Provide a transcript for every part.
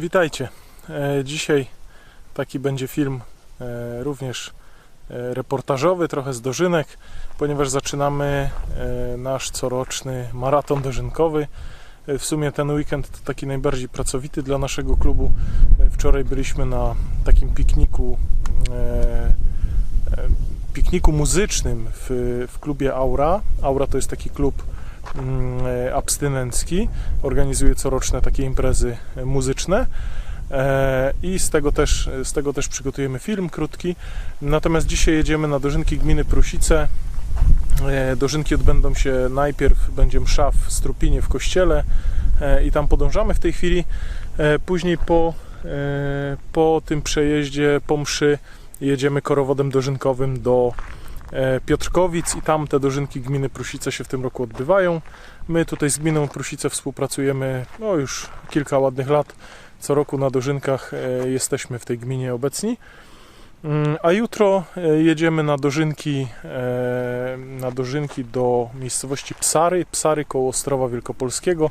Witajcie. E, Dzisiaj taki będzie film e, również e, reportażowy, trochę z dożynek, ponieważ zaczynamy nasz coroczny maraton dożynkowy. W sumie ten weekend to taki najbardziej pracowity dla naszego klubu. Wczoraj byliśmy na takim pikniku pikniku muzycznym w, w klubie Aura. Aura to jest taki klub abstynencki. Organizuje coroczne takie imprezy e, muzyczne. E, I z tego, też, z tego też przygotujemy film krótki. Natomiast dzisiaj jedziemy na dożynki gminy Prusice. E, Dożynki odbędą się najpierw, będzie msza w Strupinie w kościele i tam podążamy w tej chwili. Później po, po tym przejeździe, po mszy jedziemy korowodem dożynkowym do Piotrkowic i tam te dożynki gminy Prusice się w tym roku odbywają. My tutaj z gminą Prusice współpracujemy no już kilka ładnych lat. Co roku na dożynkach e, jesteśmy w tej gminie obecni. Mm, A jutro e, jedziemy na dożynki, e, na dożynki do miejscowości Psary, Psary koło Ostrowa Wielkopolskiego.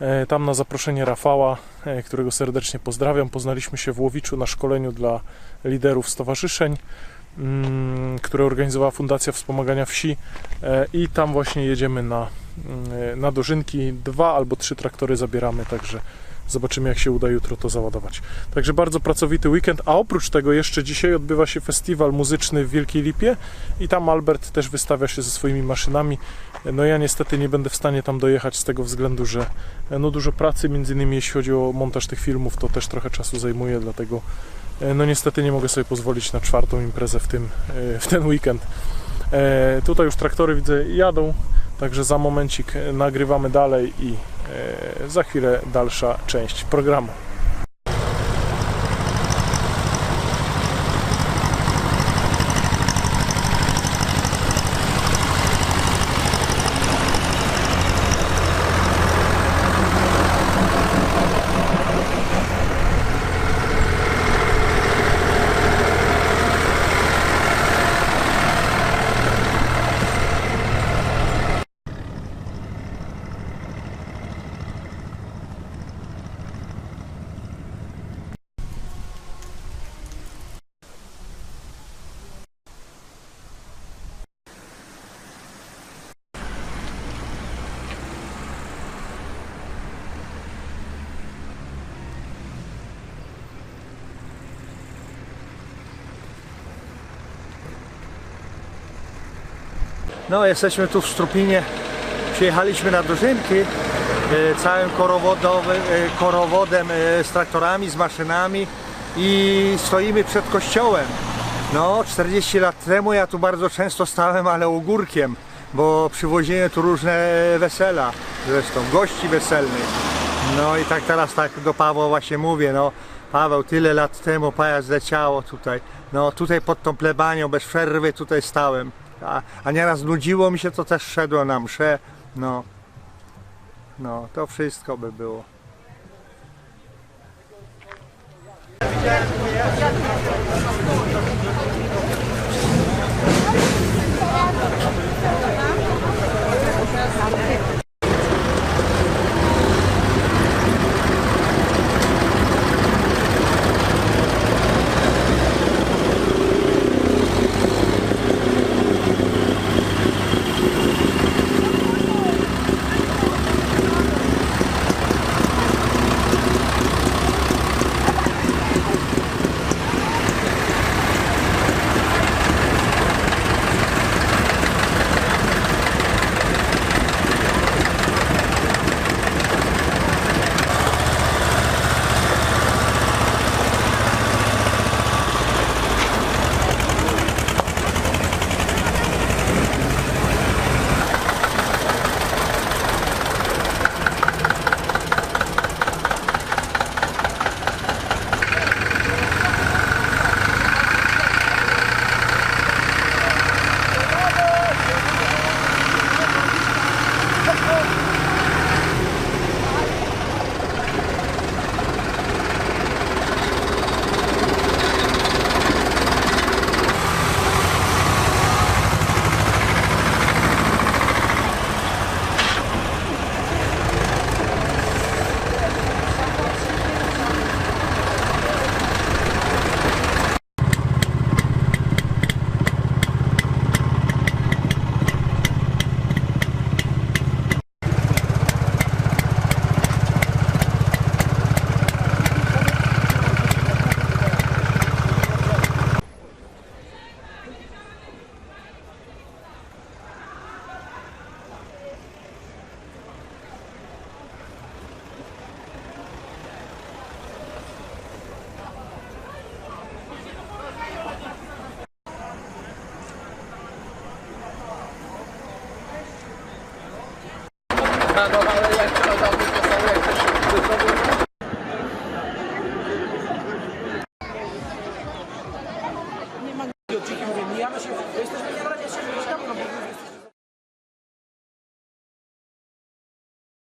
E, Tam na zaproszenie Rafała, e, którego serdecznie pozdrawiam, poznaliśmy się w Łowiczu na szkoleniu dla liderów stowarzyszeń, które organizowała Fundacja Wspomagania Wsi E, i tam właśnie jedziemy na, mm, na dożynki. Dwa albo trzy traktory zabieramy, także zobaczymy jak się uda jutro to załadować. Także bardzo pracowity weekend, a oprócz tego jeszcze dzisiaj odbywa się festiwal muzyczny w Wielkiej Lipie i tam Albert też wystawia się ze swoimi maszynami. No ja niestety nie będę w stanie tam dojechać z tego względu, że e, no dużo pracy, między innymi jeśli chodzi o montaż tych filmów, to też trochę czasu zajmuje, dlatego e, no niestety nie mogę sobie pozwolić na czwartą imprezę w, tym, e, w ten weekend. Tutaj już traktory widzę jadą, także za momencik nagrywamy dalej i za chwilę dalsza część programu. No, jesteśmy tu w Strupinie. Przyjechaliśmy na dożynki e, całym e, korowodem e, z traktorami, z maszynami i stoimy przed kościołem. No, 40 lat temu ja tu bardzo często stałem, ale ogórkiem, bo przywoziłem tu różne wesela, zresztą gości weselnych. No i tak teraz tak do Pawła właśnie mówię, no Paweł, tyle lat temu pajac leciało tutaj. No tutaj pod tą plebanią bez przerwy tutaj stałem a, a nieraz nudziło mi się, to też szedło na mszę, no, no, to wszystko by było. No ale jak to robię, to.